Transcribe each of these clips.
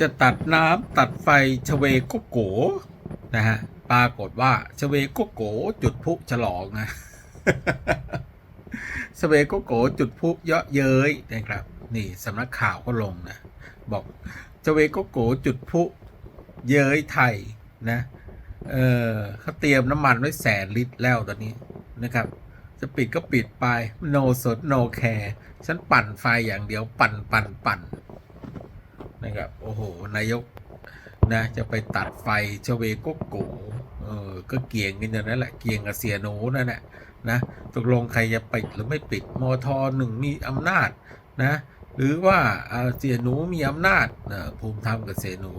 จะตัดน้ำตัดไฟชเวโกโกนะฮะปรากฏว่าชเวโกโกจุดพลุฉลองนะชเวโกโกจุดพลุเยอะเย้ยนะครับ นี่สำนักข่าวก็ลงนะ บอกชเวโกโกจุดพลุเย้ยไทยนะ เออเขาเตรียมน้ำมันไว้แสนลิตรแล้วตอนนี้นะครับ จะปิดก็ปิดไป no สน no care ฉันปั่นไฟอย่างเดียวปั่นปั่นปั่น นะครับ โอ้โห นายกนะจะไปตัดไฟชเวโกโกเออก็เกี่ยงกันอย่างนั้นแหละ เกี่ยงกับเสียหนูนั่นแหละนะตกลงใครจะปิดหรือไม่ปิดมทหนึ่งมีอำนาจนะหรือว่าเสียหนูมีอำนาจนะภูมิธรรมกับเสียหนู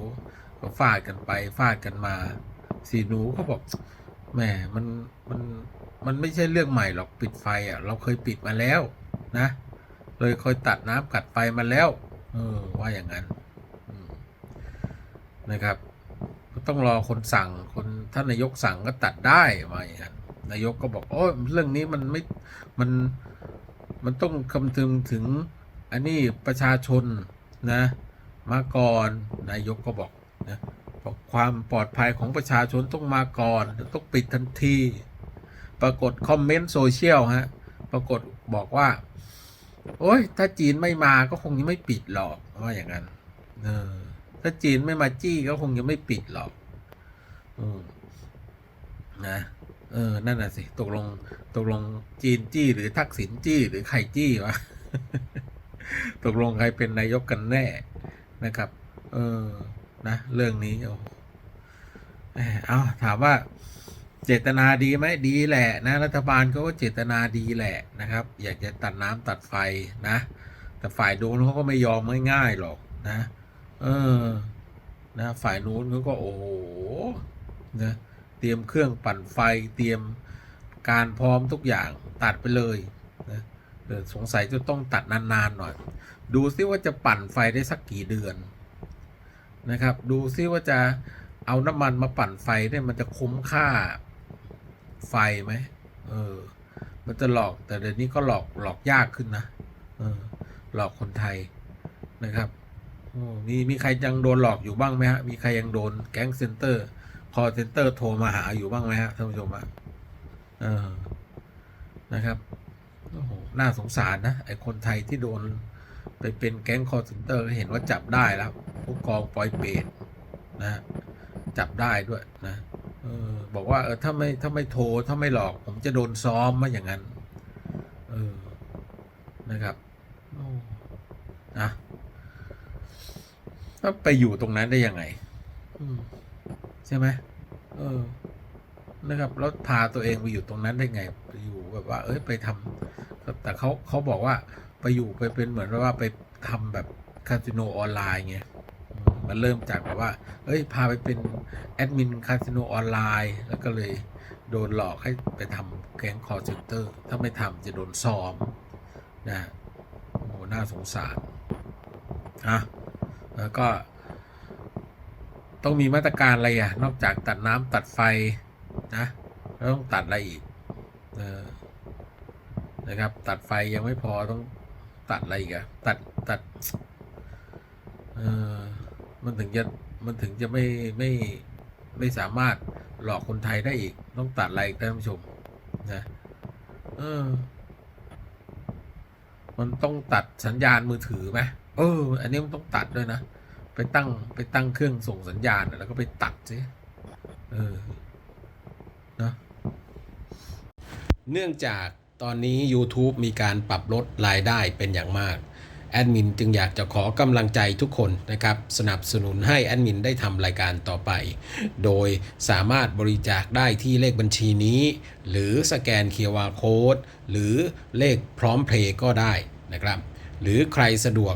ก็ฟาดกันไปฟาดกันมาเสียหนูเขาบอกแหมมันมันมันไม่ใช่เรื่องใหม่หรอกปิดไฟอะเราเคยปิดมาแล้วนะเลยเคยตัดน้ำกัดไฟมาแล้วเออว่าอย่างนั้น นะครับ ก็ต้องรอคนสั่งคนท่านนายกสั่งก็ตัดได้ว่าอย่างนั้นนายกก็บอกโอ้เรื่องนี้มันไม่มันมันต้องคำนึงถึงอันนี้ประชาชนนะมาก่อนนายกก็บอกนะบอกความปลอดภัยของประชาชนต้องมาก่อนต้องปิดทันที ปรากฏคอมเมนต์โซเชียลฮะปรากฏบอกว่า โอ้ยถ้าจีนไม่มาก็คงยังไม่ปิดหรอกว่าอย่างนั้นเออ ถ้าจีนไม่มาจี้ก็คงยังไม่ปิดหรอกอืมนะเออ นั่นน่ะสิ ตกลง ตกลงจีนจี้ หรือทักษิณจี้ หรือใครจี้วะ ตกลงใครเป็นนายกกันแน่นะครับ เออ นะ เรื่องนี้โอ้เอาถามว่า เจตนาดีไหมดีแหละนะ รัฐบาลเขาก็เจตนาดีแหละนะครับ อยากจะตัดน้ำตัดไฟนะ แต่ฝ่ายโน้นเขาก็ไม่ยอมง่ายๆหรอกนะ เออ นะ ฝ่ายนู้นเขาก็โอ้โหนะเตรียมเครื่องปั่นไฟเตรียมการพร้อมทุกอย่างตัดไปเลยนะสงสัยจะต้องตัดนานๆหน่อย ดูซิว่าจะปั่นไฟได้สักกี่เดือน นะครับ ดูซิว่าจะเอาน้ำมันมาปั่นไฟเนี่ยมันจะคุ้มค่าไฟไหมเออ มันจะหลอกแต่เดี๋ยวนี้ก็หลอกหลอกยากขึ้นนะเออ หลอกคนไทยนะครับ มีมีใครยังโดนหลอกอยู่บ้างไหมฮะ มีใครยังโดนแก๊งเซ็นเตอร์คอเซ็นเตอร์โทรมาหาอยู่บ้างไหมฮะท่านผู้ชมอะเออนะครับโอ้โหน่าสงสารนะไอคนไทยที่โดน ไปเป็นแก๊งคอเซ็นเตอร์เห็นว่าจับได้แล้วผู้กองปอยเปรตนะจับได้ด้วยนะออบอกว่าเออถ้าไม่ถ้าไม่โทรถ้าไม่หลอก ผมจะโดนซ้อมมาอย่างนั้น เออ นะครับอ้นะ ถ้าไปอยู่ตรงนั้นได้ยังไงอืมใช่ไหมเออ นะครับแล้วพาตัวเองไปอยู่ตรงนั้นได้ไงไปอยู่แบบว่า เอ้ยไปทำแต่เขาเขาบอกว่าไปอยู่ไปเป็นเหมือนว่าไปทำแบบคาสิโนออนไลน์ไงอืมมันเริ่มจากแบบว่า เอ้ย พาไปเป็นแอดมินคาสิโนออนไลน์ แล้วก็เลยโดนหลอกให้ไปทำแก๊งคอร์เซนเตอร์ ถ้าไม่ทำจะโดนซ้อม นะโอ้โหน่าสงสารอะ แล้วก็ต้องมีมาตรการอะไรอะ นอกจากตัดน้ำตัดไฟนะแล้วต้องตัดอะไรอีกนะครับ ตัดไฟยังไม่พอต้องตัดอะไรอีกอะตัดตัดเออมันถึงจะมันถึงจะไม่ไม่ไม่สามารถหลอกคนไทยได้อีก ต้องตัดอะไรอีกท่านผู้ชมนะเออ มันต้องตัดสัญญาณมือถือไหม เออ อันนี้มันต้องตัดด้วยนะ ไปตั้งไปตั้งเครื่องส่งสัญญาณแล้วก็ไปตัดสิเออเนอะเนื่องจากตอนนี้ YouTube มีการปรับลดรายได้เป็นอย่างมาก แอดมินจึงอยากจะขอกำลังใจทุกคนนะครับ สนับสนุนให้แอดมินได้ทำรายการต่อไป โดยสามารถบริจาคได้ที่เลขบัญชีนี้ หรือสแกน QR Code หรือเลขพร้อมเพลย์ก็ได้นะครับ หรือใครสะดวก